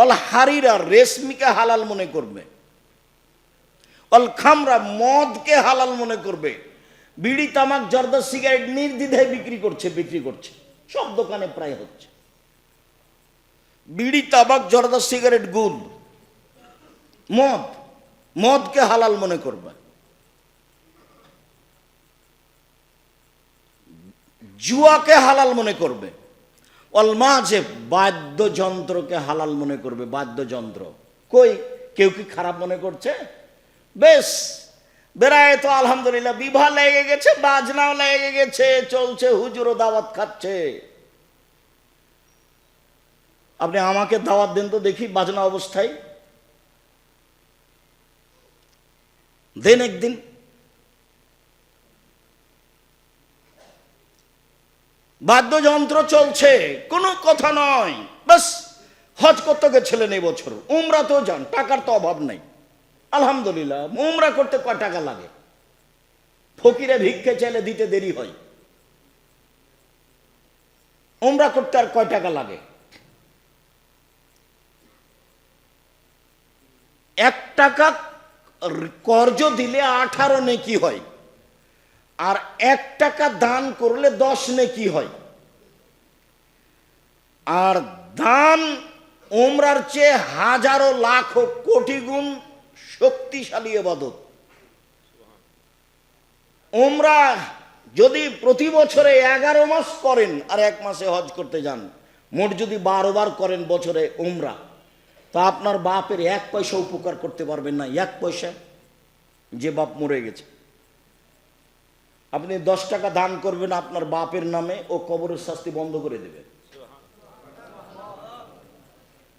All হারিরা রেশমিকে হালাল মনে করবে। অল খামরা মদকে হালাল মনে করবে। বিড়ি, তামাক, জর্দা, সিগারেট নির্দ্বিধায় বিক্রি করছে বিক্রি করছে। সব দোকানে প্রায় হচ্ছে। বিড়ি, তামাক, জর্দা, সিগারেট গুল মদ, মদকে হালাল মনে করবে। জুয়াকে হালাল মনে করবে। অলমা যে বাদ্যযন্ত্রকে হালাল মনে করবে, বাদ্যযন্ত্র। কই? কেউ কি খারাপ মনে করছে? বেশ বেড়ায় তো আলহামদুলিল্লাহ বিবাহ লেগে গেছে, বাজনাও লেগে গেছে, চলছে, হুজুরও দাওয়াত খাচ্ছে। আপনি আমাকে দাওয়াত দেন তো দেখি বাজনা অবস্থায়। দেন একদিন। বাদ্যযন্ত্র চলছে, কোনো কথা নয়। বাস হজ করতে গেছিলেন এই বছর। উমরা তো যান, টাকার তো অভাব নাই। আলহামদুলিল্লাহ, উমরা করতে কয় টাকা লাগে? ফকিরে ভিক্ষে চাইলে দিতে দেরি হয়। উমরা করতে আর কয় টাকা লাগে? এক টাকা কর্জ দিলে আঠারো নেকি হয়। আর এক টাকা দান করলে দশ নেকি হয়। আর দান ওমরার চেয়ে হাজারো লাখ কোটি গুণ শক্তিশালী এবাদত। ওমরা যদি প্রতি বছরে এগারো মাস করেন আর এক মাসে হজ করতে যান, মোট যদি বারো বার করেন বছরে ওমরা তা আপনার বাপের এক পয়সা উপকার করতে পারবেন না, এক পয়সা যে বাপ মরে গেছে। আপনি দশ টাকা দান করবেন আপনার বাপের নামে, ও কবরের শাস্তি বন্ধ করে দেবে।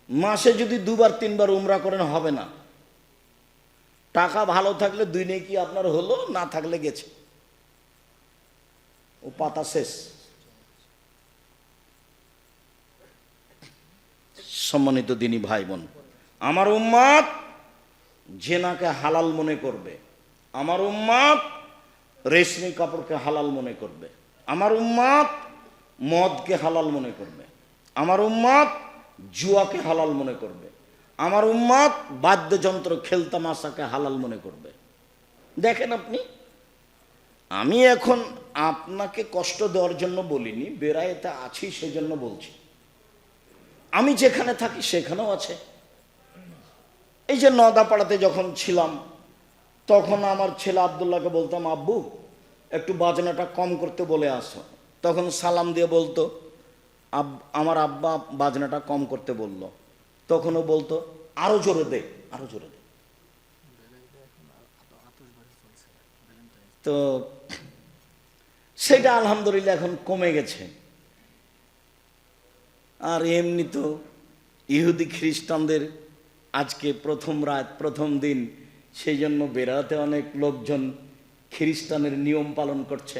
মাসে যদি দুবার, তিনবার উমরা করেন, হবে না। টাকা ভালো থাকলে দুই নেকি আপনার হলো, না থাকলে গেছে। ও পাতা শেষ। সম্মানিত দিনী ভাই বোন আমার উম্মাদ জেনাকে হালাল মনে করবে। আমার উম্মাদ রেশমি কাপড়কে হালাল মনে করবে। আমার উম্মাদ মদকে হালাল মনে করবে। আমার উম্মাদ জুয়াকে হালাল মনে করবে। আমার উম্মাদ বাদ্যযন্ত্র খেলতামাশাকে হালাল মনে করবে। দেখেন আপনি, আমি এখন আপনাকে কষ্ট দেওয়ার জন্য বলিনি, বেড়াইতে আছি সেজন্য বলছি। আমি যেখানে থাকি সেখানেও আছে। এই যে নদাপাড়াতে যখন ছিলাম তখন আমার ছেলে আবদুল্লাহকে বলতাম, আব্বু, একটু বাজনাটা কম করতে বলে আসো। তখন সালাম দিয়ে বলতো, আব, আমার আব্বা বাজনাটা কম করতে বলল। তখনও বলতো, আরও জোরে দে, আরও জোরে দে। তো সেটা আলহামদুলিল্লাহ এখন কমে গেছে। আর এমনি তো ইহুদি খ্রিস্টানদের আজকে প্রথম রাত, প্রথম দিন সেই জন্য বেড়াতে অনেক লোকজন খ্রিস্টানের নিয়ম পালন করছে।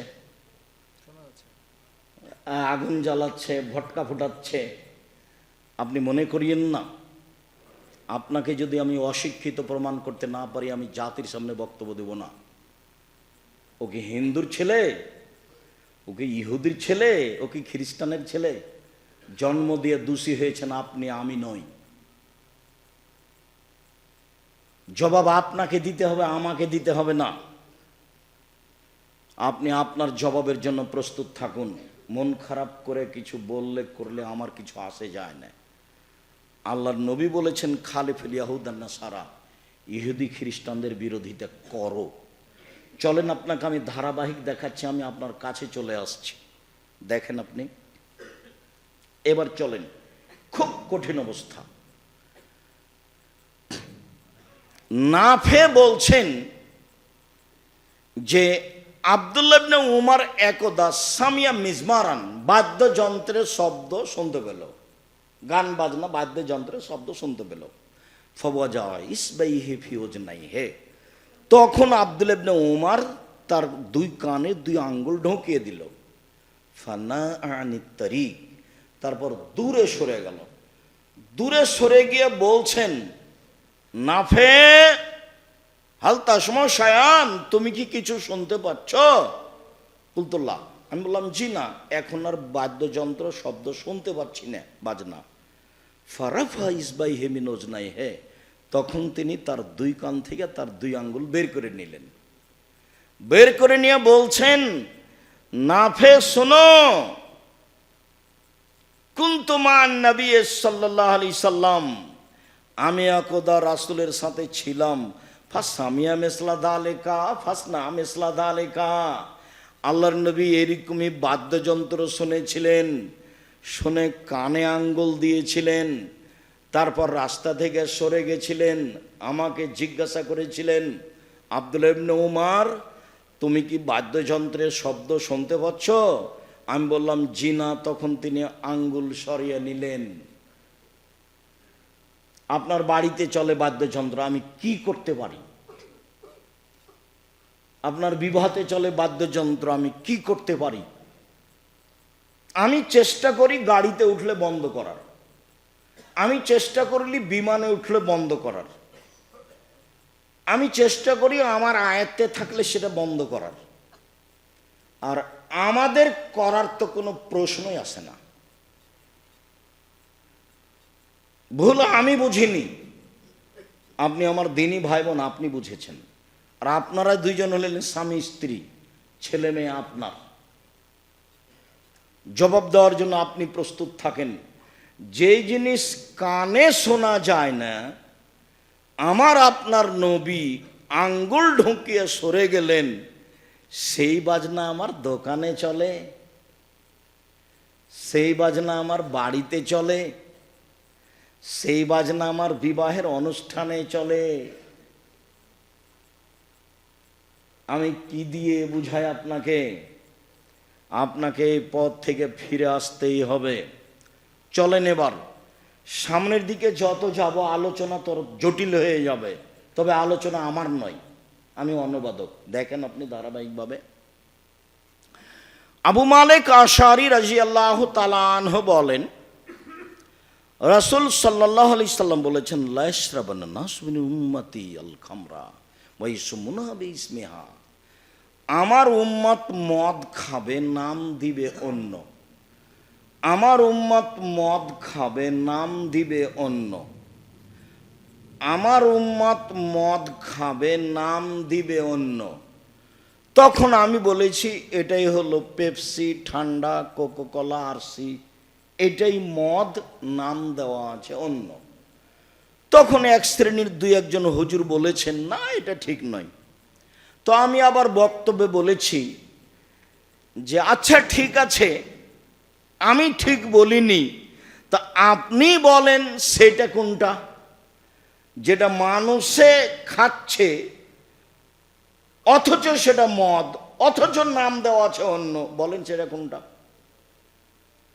আগুন জ্বালাচ্ছে, ভটকা ফুটাচ্ছে। আপনি মনে করিয়েন না, আপনাকে যদি আমি অশিক্ষিত প্রমাণ করতে না পারি, আমি জাতির সামনে বক্তব্য দেব না। ও কি হিন্দুর ছেলে ও কি ইহুদির ছেলে ও কি খ্রিস্টানের ছেলে, জন্ম দিয়ে দোষী হয়েছেন আপনি, আমি নই। জবাব আপনাকে দিতে হবে, আমাকে দিতে হবে না। আপনি আপনার জবাবের জন্য প্রস্তুত থাকুন। মন খারাপ করে কিছু বললে, করলে আমার কিছু আসে যায় না। আল্লাহর নবী বলেছেন খালে ফেলিয়াহুদান্না সারা ইহুদি খ্রিস্টানদের বিরোধিতা করো। চলেন আপনাকে আমি ধারাবাহিক দেখাচ্ছি, আমি আপনার কাছে চলে আসছি। দেখেন আপনি। এবার চলেন, খুব কঠিন অবস্থা। নাফে বলছেন যে আবদুল্লাবনে উমার একদা সামিয়া মিজমারান, বাদ্যযন্ত্রের শব্দ শুনতে পেল। গান বাজনা, বাদ্যযন্ত্রের শব্দ শুনতে পেল। ফবাজা ইসবাই হে ফিওজ নাই হে তখন আব্দুল ইবনে উমার তার দুই কানে দুই আঙ্গুল ঢুকিয়ে দিল। ফানা আনিত্তারি তারপর দূরে সরে গেল। দূরে সরে গিয়ে বলছেন নাফে হাল তাসমা শায়ান তুমি কি কিছু শুনতে পাচ্ছ? কুলতুল্লাহ আমি বললাম, জি না, এখন আর বাদ্যযন্ত্র, শব্দ শুনতে পাচ্ছি না, বাজনা। ফারাফা ইসবাই হেমিনোজ নাই হে, তখন তিনি তার দুই কান থেকে তার দুই আঙ্গুল বের করে নিলেন। বের করে নিয়ে বলছেন নাফে শোনো। কুন্তমান নবী সাল্লাহ আলি সাল্লাম আমি একদা রাসুলের সাথে ছিলাম। ফার্স্ট সামিয়া মেসলা দালেকা ফার্স্ট না মেসলা দালেকা। আল্লাহর নবী এরকমই বাদ্যযন্ত্র শুনেছিলেন, শুনে কানে আঙ্গুল দিয়েছিলেন, তারপর রাস্তা থেকে সরে গেছিলেন, আমাকে জিজ্ঞাসা করেছিলেন, আব্দুল উমার, তুমি কি বাদ্যযন্ত্রের শব্দ শুনতে পাচ্ছ? আমি বললাম জিনা তখন তিনি আঙ্গুল সরিয়ে নিলেন। আপনার বাড়িতে চলে বাদ্যযন্ত্র, আমি কি করতে পারি? আপনার বিবাহতে চলে বাদ্যযন্ত্র, আমি কি করতে পারি? আমি চেষ্টা করি গাড়িতে উঠলে বন্ধ করার। আমি চেষ্টা করলি বিমানে উঠলে বন্ধ করার। আমি চেষ্টা করি আমার আয়ত্তে থাকলে সেটা বন্ধ করার। আর আমাদের করার তো কোনো প্রশ্নই আসে না। ভুল আমি বুঝিনি। আপনি আমার দিনী ভাই বোন আপনি বুঝেছেন। আর আপনারা দুইজন হলেন স্বামী, স্ত্রী, ছেলে মেয়ে আপনার। জবাব দেওয়ার জন্য আপনি প্রস্তুত থাকেন। যে জিনিস কানে শোনা যায় না, আমার আপনার নবী আঙ্গুল ঢুকিয়ে সরে গেলেন, সেই বাজনা আমার দোকানে চলে, সেই বাজনা আমার বাড়িতে চলে সেই বাজনা আমার বিবাহের অনুষ্ঠানে চলে। আমি কি দিয়ে বুঝাই আপনাকে? আপনাকে এই পথ থেকে ফিরে আসতেই হবে। চলেন এবার। সামনের দিকে যত যাব, আলোচনা তোর জটিল হয়ে যাবে। তবে আলোচনা আমার নয়, আমি অনুবাদক। দেখেন আপনি ধারাবাহিকভাবে। আবু মালেক আশারি রাজি আল্লাহ তালানহ বলেন রাসুল সাল্লাহ আলি সাল্লাম বলেছেন উম্মতি আল খামরা ওয়াইসুমুনহাবে ইসমিহা আমার উম্মত মদ খাবে, নাম দিবে অন্য। আমার উম্মত মদ খাবে, নাম দিবে অন্য। আমার উম্মত মদ খাবে, নাম দিবে অন্য। তখন আমি বলেছি, এটাই হলো পেপসি, ঠান্ডা, কোকোকলা, আরসি এটাই মদ নাম দেওয়া আছে অন্য। তখন এক শ্রেণির দুই একজন হুজুর বলেছেন, না, এটা ঠিক নয়। তো আমি আবার বক্তব্যে বলেছি যে আচ্ছা ঠিক আছে, আমি ঠিক বলিনি। তা আপনি বলেন সেটা কোনটা? যেটা মানুষে খাচ্ছে, অথচ সেটা মদ, অথচ নাম দেওয়া আছে অন্য। বলেন সেটা কোনটা?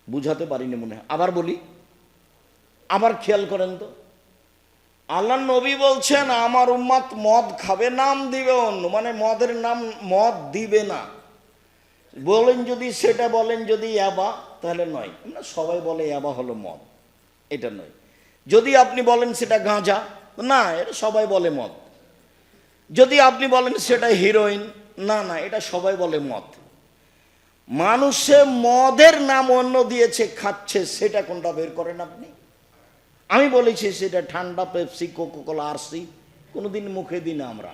বুঝাতে পারিনি মনে হয়। আবার বলি, আবার খেয়াল করেন তো। আল্লাহ নবী বলছেন, আমার উম্মাত মদ খাবে, নাম দিবে অন্য মানে মদের নাম মদ দিবে না। বলেন যদি সেটা বলেন যদি অ্যাবা তাহলে নয়। না, সবাই বলে অ্যাবা হলো মদ, এটা নয়। যদি আপনি বলেন সেটা গাঁজা, না, এটা সবাই বলে মদ। যদি আপনি বলেন সেটা হিরোইন, না না, এটা সবাই বলে মদ। মানুষে মদের নাম অন্য দিয়েছে, খাচ্ছে, সেটা কোনটা বের করেন আপনি? আমি বলেছি সেটা ঠান্ডা, পেপসি, কোকোকোলা, আরসি, কোনোদিন মুখে দিই না আমরা।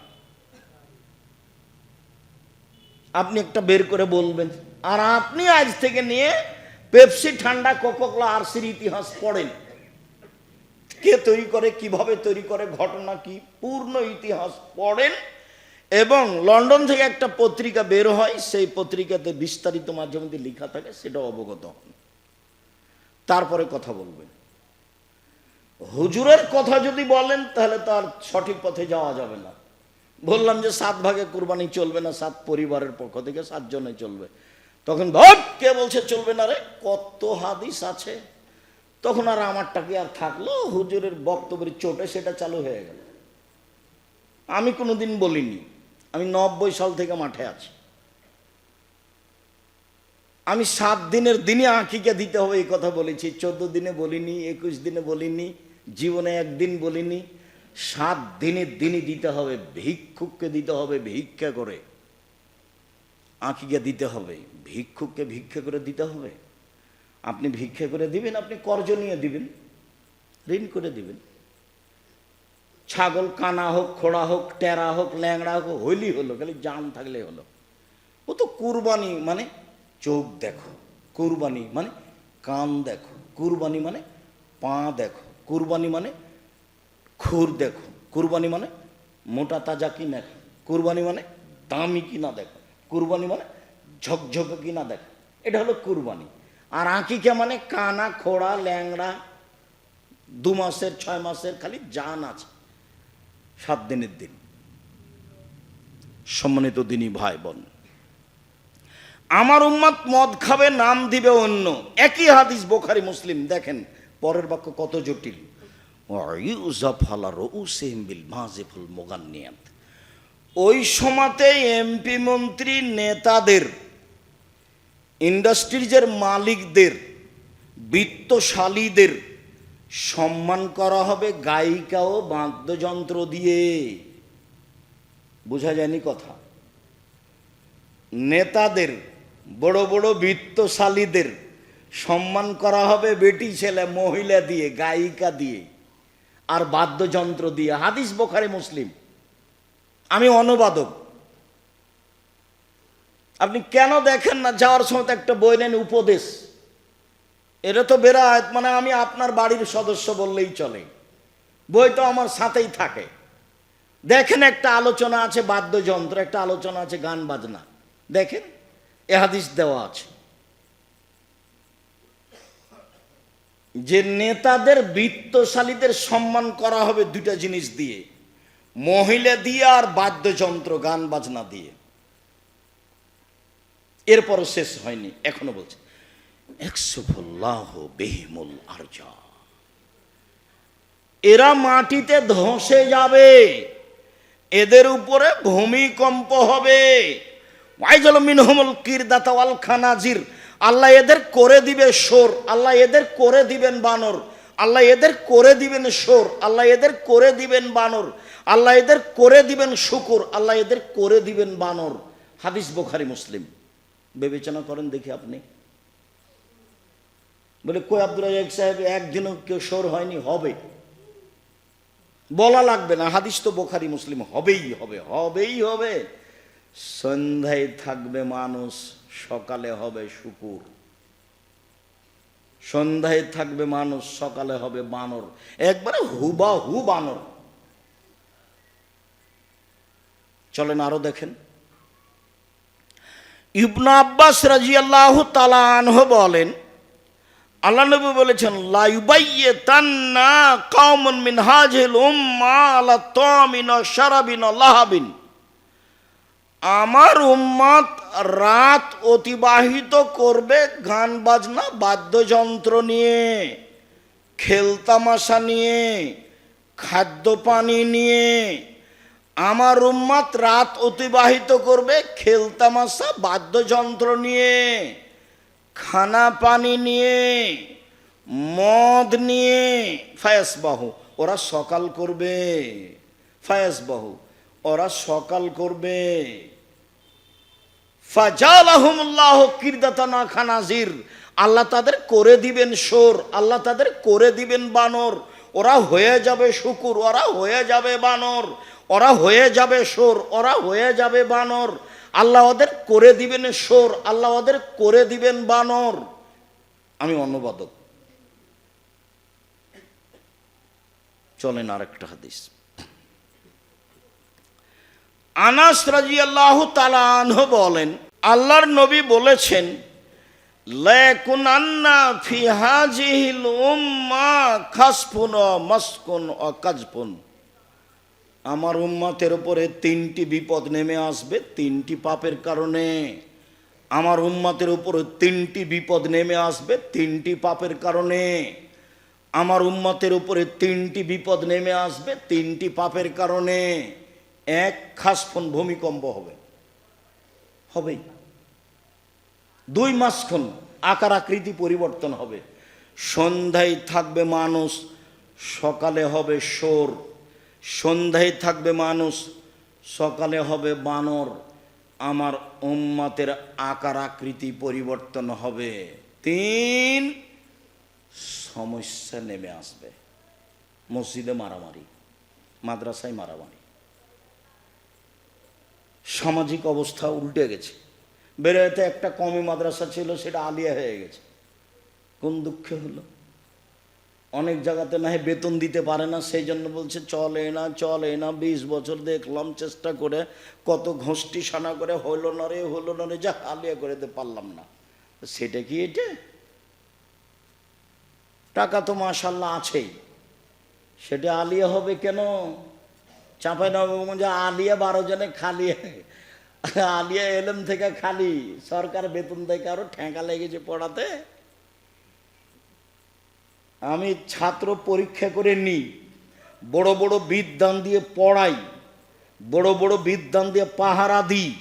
আপনি একটা বের করে বলবেন, আর আপনি আজ থেকে নিয়ে পেপসি, ঠান্ডা, কোকোকোলা, আরসির ইতিহাস পড়েন। কে তৈরি করে, কীভাবে তৈরি করে, ঘটনা কি, পূর্ণ ইতিহাস পড়েন এবং লন্ডন থেকে একটা পত্রিকা বের হয়, সেই পত্রিকাতে বিস্তারিত মাঝে মধ্যে লেখা থাকে, সেটা অবগত হন। তারপরে কথা বলবেন। হুজুরের কথা যদি বলেন, তাহলে তার সঠিক পথে যাওয়া যাবে না। বললাম যে সাত ভাগে কুরবানি চলবে না, সাত পরিবারের পক্ষ থেকে সাতজনে চলবে। তখন ভট কে বলছে চলবে না রে? কত হাদিস আছে। তখন আর আমারটা কি আর থাকল? হুজুরের বক্তব্যের চোটে সেটা চালু হয়ে গেল। আমি কোনোদিন বলিনি। আমি নব্বই সাল থেকে মাঠে আছি। আমি সাত দিনের দিনে আঁকিকে দিতে হবে, এই কথা বলেছি। চোদ্দ দিনে বলিনি, একুশ দিনে বলিনি, জীবনে একদিন বলিনি। সাত দিনের দিনই দিতে হবে, ভিক্ষুককে দিতে হবে ভিক্ষা করে। আঁকিকে দিতে হবে, ভিক্ষুককে ভিক্ষা করে দিতে হবে। আপনি ভিক্ষা করে দিবেন, আপনি কর্জ নিয়ে দিবেন, ঋণ করে দিবেন। ছাগল কানা হোক, খোড়া হোক, টেরা হোক, ল্যাংড়া হোক, হইলি হলো, খালি জান থাকলে হলো। ও তো কুরবানি মানে চোখ দেখো, কুরবানি মানে কান দেখো, কুরবানি মানে পা দেখো, কুরবানি মানে খুর দেখো, কুরবানি মানে মোটা তাজা কি দেখো, কুরবানি মানে দামি কিনা দেখো, কুরবানি মানে ঝকঝকে কিনা দেখো, এটা হলো কুরবানি। আর আঁকিকে মানে কানা, খোড়া, ল্যাংড়া, দু মাসের, ছয় মাসের খালি জান আছে। সাত দিনের দিন। সম্মানিত দিনই ভাই বোন আমার উম্মাদ মদ খাবে, নাম দিবে অন্য। একই হাদিস বোখারি মুসলিম, দেখেন, পরের বাক্য কত জটিল। ওই সময়তে এমপি মন্ত্রী নেতাদের, ইন্ডাস্ট্রিজের মালিকদের, বিত্তশালীদের সম্মান করা হবে গায়িকা ও বাদ্যযন্ত্র দিয়ে। বোঝা যায়নি কথা। নেতাদের, বড় বড় বৃত্তশালীদের সম্মান করা হবে বেটি ছেলে, মহিলা দিয়ে, গায়িকা দিয়ে আর বাদ্যযন্ত্র দিয়ে। হাদিস বোখারে মুসলিম। আমি অনুবাদক। আপনি কেন দেখেন না? যাওয়ার সময় একটা বই নেন, উপদেশ। এটা তো বেরায় মানে আমি আপনার বাড়ির সদস্য বললেই চলে। বই তো আমার সাথেই থাকে। দেখেন একটা আলোচনা আছে, বাদ্যযন্ত্র, একটা আলোচনা আছে গান বাজনা। দেখেন, এ হাদিস দেওয়া আছে। যে নেতাদের বৃত্তশালীদের সম্মান করা হবে দুটা জিনিস দিয়ে। মহিলা দিয়ে আর বাদ্যযন্ত্র, গান বাজনা দিয়ে। এরপরও শেষ হয়নি, এখনও বলছে। বেহিমুল এরা মাটিতে ধসে যাবে। এদের উপরে ভূমিকম্প হবে। আল্লাহ এদের করে দিবে সোর আল্লাহ এদের করে দিবেন বানর। আল্লাহ এদের করে দিবেন সোর আল্লাহ এদের করে দিবেন বানর। আল্লাহ এদের করে দিবেন শুকুর। আল্লাহ এদের করে দিবেন বানর। হাদিস বোখারি মুসলিম। বিবেচনা করেন দেখি আপনি। বলে, কই আব্দুল রাজাক সাহেব, একদিনও কেউ সোর হয়নি, হবে। বলা লাগবে না, হাদিস তো বোখারি, মুসলিম, হবেই হবে হবেই হবে। সন্ধ্যায় থাকবে মানুষ, সকালে হবে শুকুর। সন্ধ্যায় থাকবে মানুষ, সকালে হবে বানর। একবারে হুবা হু বানর। চলেন আরও দেখেন। ইবনা আব্বাস রাজি আল্লাহ বলেন আল্লাহ নবী বলেছেন লাইবাইয়ে তান্না কাউমন মিন হাজিল উম্মা আলা তামিন শারাবিন লাহাবিন। আমার উম্মাদ রাত অতিবাহিত করবে গান বাজনা, বাদ্যযন্ত্র নিয়ে খেলতামাশা নিয়ে, খাদ্য পানি নিয়ে। আমার উম্মাদ রাত অতিবাহিত করবে খেলতামাশা বাদ্যযন্ত্র নিয়ে। খানা পানি নিয়ে, মদ নিয়ে ফায়াস বাহু ওরা সকাল করবে। ফায়াস বাহু ওরা সকাল করবে। ফাজালাহুমুল্লাহ কিরদাতানা খানাজির। আল্লাহ তাদের করে দিবেন সোর আল্লাহ তাদের করে দিবেন বানর। ওরা হয়ে যাবে শুকুর, ওরা হয়ে যাবে বানর। ওরা হয়ে যাবে সোর ওরা হয়ে যাবে বানর। আল্লাহ ওদের করে দিবেন সোর আল্লাহ ওদের করে দিবেন বানর। আমি অনুবাদক। চলেন আরেকটা হাদিস। আনাস রাজি আল্লাহ বলেন, আল্লাহর নবী বলেছেন, লেকুনান্না ফি হাজিহিল উম্মা খাসফুন ও মাসকুন ও কাজফুন। আমার উম্মাতের উপরে তিনটি বিপদ নেমে আসবে, তিনটি পাপের কারণে। আমার উম্মাতের উপরে তিনটি বিপদ নেমে আসবে, তিনটি পাপের কারণে। আমার উম্মতের উপরে তিনটি বিপদ নেমে আসবে, তিনটি পাপের কারণে। এক খাসফোন ভূমিকম্প হবে। হবেই। দুই মাসক্ষণ আকার আকৃতি পরিবর্তন হবে। সন্ধ্যায় থাকবে মানুষ, সকালে হবে সোর সন্ধ্যায় থাকবে মানুষ, সকালে হবে বানর। আমার উম্মাতের আকার আকৃতি পরিবর্তন হবে। তিন, সমস্যা নেমে আসবে। মসজিদে মারামারি, মাদ্রাসায় মারামারি। সামাজিক অবস্থা উল্টে গেছে। বেরোতে একটা কমি মাদ্রাসা ছিল, সেটা আলিয়া হয়ে গেছে। কোন দুঃখে হলো? অনেক জায়গাতে না বেতন দিতে পারে না, সেই জন্য বলছে, চলে না চলে না, বিশ বছর দেখলাম, চেষ্টা করে কত ঘষ্টি সানা করে হলো না রে হলো না রে, যা আলিয়া করে দিতে পারলাম না। সেটা কি এটা? টাকা তো মাশাল্লাহ আছেই। সেটা আলিয়া হবে কেন? চাঁপাই নবগঞ্জে আলিয়া বারো জনে খালি। আলিয়া এলেম থেকে খালি। সরকার বেতন দেয় কারও ঠেকা লেগেছে পড়াতে। আমি ছাত্র পরীক্ষা করে নিই। বড় বড় বিদ্যান দিয়ে পড়াই। বড় বড় বিদ্যান দিয়ে পাহারা দিই।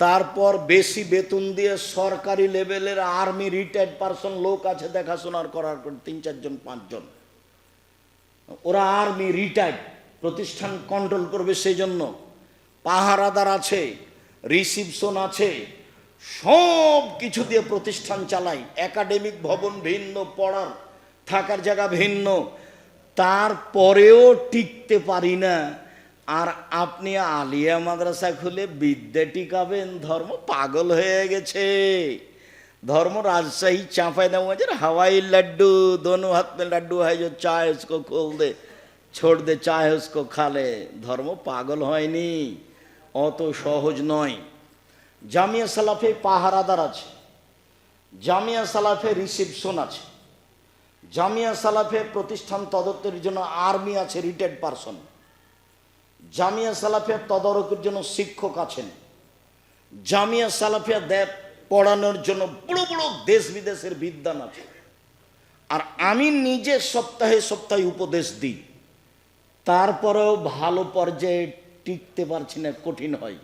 তারপর বেশি বেতন দিয়ে সরকারি লেভেলের আর্মি রিটায়ার্ড পারসন লোক আছে দেখাশোনার করার তিন চারজন, পাঁচজন। ওরা আর্মি রিটায়ার্ড, প্রতিষ্ঠান কন্ট্রোল করবে সেই জন্য পাহারাদার আছে, রিসিপশন আছে সব কিছু দিয়ে প্রতিষ্ঠান চালাই। একাডেমিক ভবন ভিন্ন, পড়ার থাকার জায়গা ভিন্ন। তারপরেও টিকতে পারি না। আর আপনি আলিয়া মাদ্রাসা খুলে বিদ্যা টিকাবেন, ধর্ম পাগল হয়ে গেছে। ধর্ম রাজশাহী চাঁপাই দামাজের হাওয়াই লাড্ডু, দোনো হাত লাড্ডু হয় যে চা হসকো খোল দে ছোট দে চা হসকো খালে ধর্ম পাগল হয়নি, অত সহজ নয়। জামিয়া সালাফে পাহারাদার আছে, জামিয়া সালাফে রিসিপশন আছে। জামিয়া সালাফে প্রতিষ্ঠান তদন্তের জন্য আর্মি আছে রিটায়ার্ড পারসন। জামিয়া সালাফিয়া তদারকের জন্য শিক্ষক আছেন। জামিয়া সালাফিয়া দেব পড়ানোর জন্য বড় বড় দেশ বিদেশের বিদ্যান আছে। আর আমি নিজে সপ্তাহে সপ্তাহে উপদেশ দিই। তারপরেও ভালো পর্যায়ে টিকতে পারছি না, কঠিন হয়।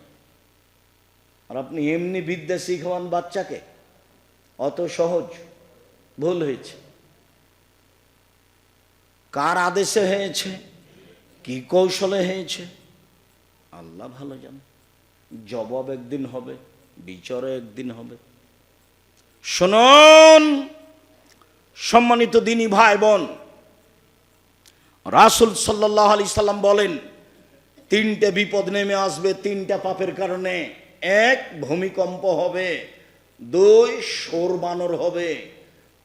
আর আপনি এমনি বিদ্যা শিখান বাচ্চাকে? অত সহজ, ভুল হয়েছে। কার আদেশে হয়েছে? কি কৌশলে হয়েছে? আল্লাহ ভালো জানে। জবাব একদিন হবে, বিচারও একদিন হবে। শুনুন, সম্মানিত দিনী ভাই বোন, রাসুল সাল্লাহ আলি সাল্লাম বলেন, তিনটে বিপদ নেমে আসবে তিনটা পাপের কারণে। এক, ভূমিকম্প হবে। দুই সোর বানর হবে।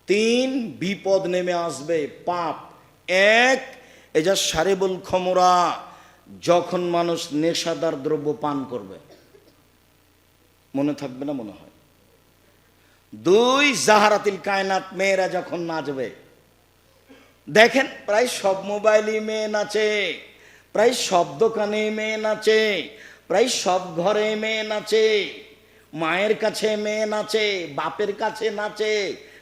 তিন, বিপদ নেমে আসবে, পাপ এক যা সারেবুল খমরা, যখন মানুষ নেশাদার দ্রব্য পান করবে, মনে থাকবে না মনে হয়। দুই, জাহারাতিল কায়নাত মেয়েরা যখন নাচবে, দেখেন প্রায় সব মোবাইলই মেয়ে নাচে, প্রায় সব দোকানে মেয়ে নাচে, প্রায় সব ঘরে মেয়ে নাচে, মায়ের কাছে মেয়ে নাচে, বাপের কাছে নাচে,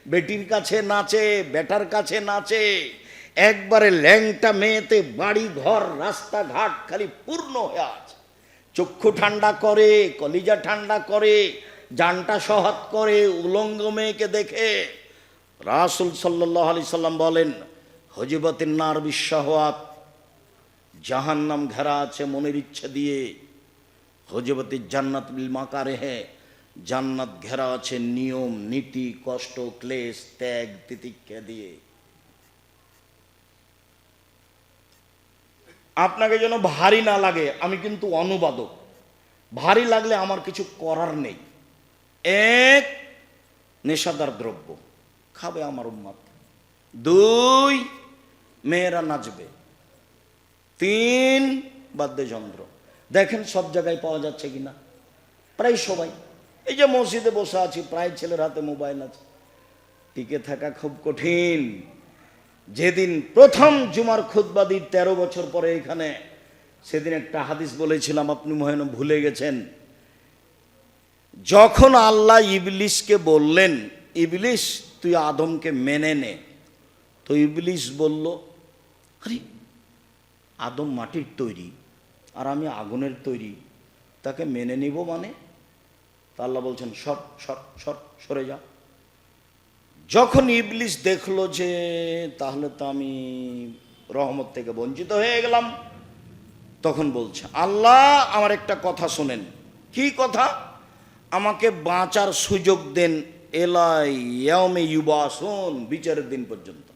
বেটির কাছে নাচে, বেটার কাছে নাচে একবারে ল্যাংটা মেয়েতে বাড়ি, ঘর, রাস্তাঘাট খালি পূর্ণ হয়ে আছে। চক্ষু ঠান্ডা করে, কলিজা ঠান্ডা করে, জানটা সহাত করে, উলঙ্গ মেয়েকে দেখে রাসুল সাল্লাহ আলি সাল্লাম বলেন হজিবতির নার বিশ্বাহাত জাহান নাম ঘেরা আছে মনের ইচ্ছে দিয়ে। হজবতির জান্নাত বিল মাকারে হে, জান্নাত ঘেরা আছে নিয়ম, নীতি, কষ্ট, ক্লেশ, ত্যাগ, তিতিক্ষা দিয়ে। আপনাকে যেন ভারী না লাগে, আমি কিন্তু অনুবাদক। ভারী লাগলে আমার কিছু করার নেই। এক, নেশাদার দ্রব্য। খাবে আমার উম্মাদ। দুই, মেয়েরা নাচবে। তিন, বাদ্যযন্ত্র। দেখেন সব জায়গায় পাওয়া যাচ্ছে কিনা? প্রায় সবাই। এই যে মসজিদে বসে আছি, প্রায় ছেলের হাতে মোবাইল আছে। টিকে থাকা খুব কঠিন। যেদিন প্রথম জুমার খুদ্বাদি তেরো বছর পরে এখানে, সেদিন একটা হাদিস বলেছিলাম, আপনি মহেন ভুলে গেছেন। যখন আল্লাহ ইবলিশকে বললেন, ইবলিশ, তুই আদমকে মেনে নে। তো ইবলিশ বলল, আরে, আদম মাটির তৈরি আর আমি আগুনের তৈরি, তাকে মেনে নিব মানে? তা আল্লাহ বলছেন, সর সর সর, সরে যা। যখন ইবলিস দেখল যে, তাহলে তো আমি রহমত থেকে বঞ্চিত হয়ে গেলাম। তখন বলছে, আল্লাহ আমার একটা কথা শোনেন। কি কথা? আমাকে বাঁচার সুযোগ দেন, এলাই ইয়ামে ইউবাসন, বিচারের দিন পর্যন্ত।